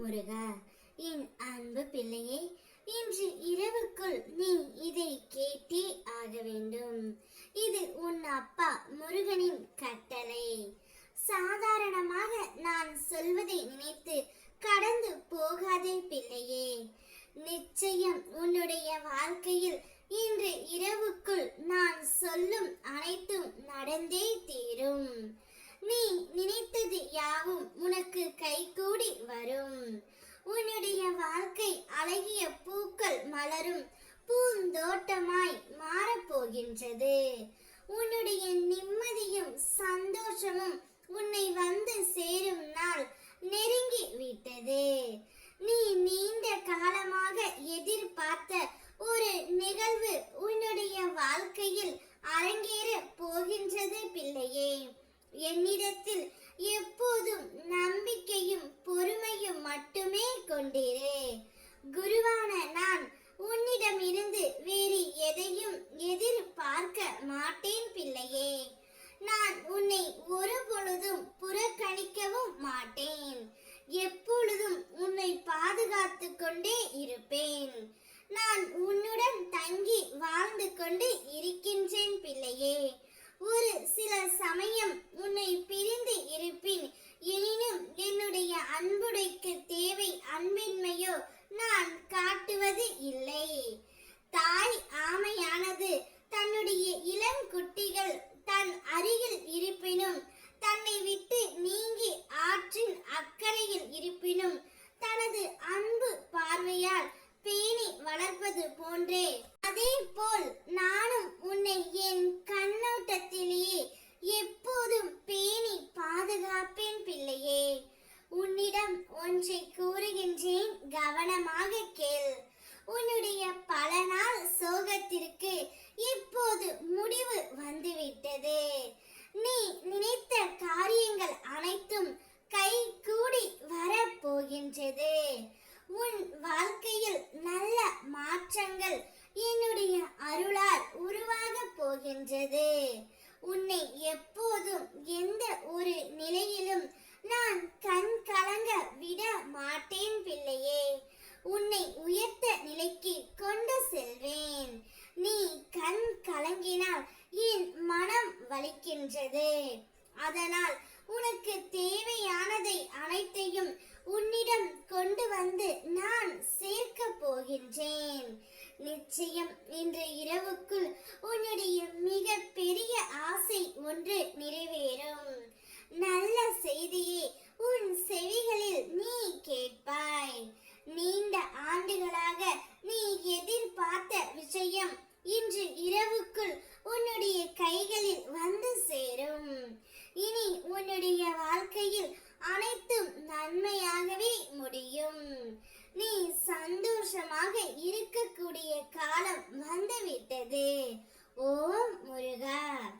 முருகா. என் அன்பு பிள்ளையை இன்று இரவுக்குள் நீ இதை கேட்டே ஆக வேண்டும். இது உன் அப்பா முருகனின் கட்டளை. சாதாரணமாக நான் சொல்வதை நினைத்து கடந்து போகாதே பிள்ளையே. நிச்சயம் உன்னுடைய வாழ்க்கையில் இன்று இரவுக்குள் நான் சொல்லும் அனைத்தும் நடந்தே தீரும். அழகிய பூக்கள் மலரும். பூந்தோட்டமாய் மாறப்போகின்றது. உன்னுடைய நிம்மதியும் சந்தோஷமும் உன்னை வந்து சேரும் நாள் நெருங்கி விட்டது. நீ நீண்ட காலமாக எதிர்பார்த்த ஒரு நிகழ்வு உன்னுடைய வாழ்க்கையில் அரங்கேற போகின்றது பிள்ளையே. என்னிடத்தில் எப்போதும் நம்பிக்கையும் பொறுமையும் மட்டுமே கொண்டிரு குருவான நான் உன்னிடம் இருந்து வேறு எதையும் எதிர்பார்க்க மாட்டேன் பிள்ளையே நான் உன்னை ஒரு பொழுதும் புறக்கணிக்கவும் மாட்டேன் எப்பொழுதும் உன்னை பாதுகாத்து கொண்டே இருப்பேன். நான் உன்னுடன் தங்கி வாழ்ந்து கொண்டு இருக்கின்றேன் பிள்ளையே. ஒரு சில சமயம் உன்னை பிரிந்து இருப்பின் எனினும் என்னுடைய அன்புடைக்கு தேவை அன்பின்மையோ நான் காட்டுவது இல்லை. தாய் வளர்ப்பது போன்றே. அதே போல் நானும் உன்னை என் கண்ணோட்டத்திலேயே எப்போதும் பேணி பாதுகாப்பேன் பிள்ளையே. உன்னிடம் ஒன்றை கூறுகின்றேன் கவனமாக கேள். உன்னுடைய பல நாள் சோகத்திற்கு இப்போது முடிவு வந்துவிட்டது. நீ நினைத்த காரியங்கள் அனைத்தும் கை கூடி வரப்போகின்றது உன் வாழ்க்கையில் நல்ல மாற்றங்கள் என்னுடைய அருளால் உருவாக போகின்றது உன்னை எப்போதும் எந்த ஒரு நிலையிலும் நான் கண் கலங்க விட மாட்டேன் பிள்ளையே உன்னை உயர்த்த நிலைக்கு கொண்டு செல்வேன் நீ கண் கலங்கினால் என் இருக்கின்றது. அதனால் உனக்கு தேவையானதை அனைத்தையும் உன்னிடம் கொண்டு வந்து நான் சேர்க்க போகின்றேன். நிச்சயம் இன்று இரவுக்குள் உன்னுடைய மிக பெரிய ஆசை ஒன்று நிறைவேறும். நல்ல செய்தியை உன் செவிகளில் நீ கேட்பாய். நீண்ட ஆண்டுகளாக நீ எதிர்பார்த்த விஷயம் இன்று இரவுக்குள் உன்னுடைய கைகளில் வந்து சேரும். இனி உன்னுடைய வாழ்க்கையில் அனைத்தும் நன்மையாகவே முடியும். நீ சந்தோஷமாக இருக்கக்கூடிய காலம் வந்துவிட்டது. ஓம் முருகா.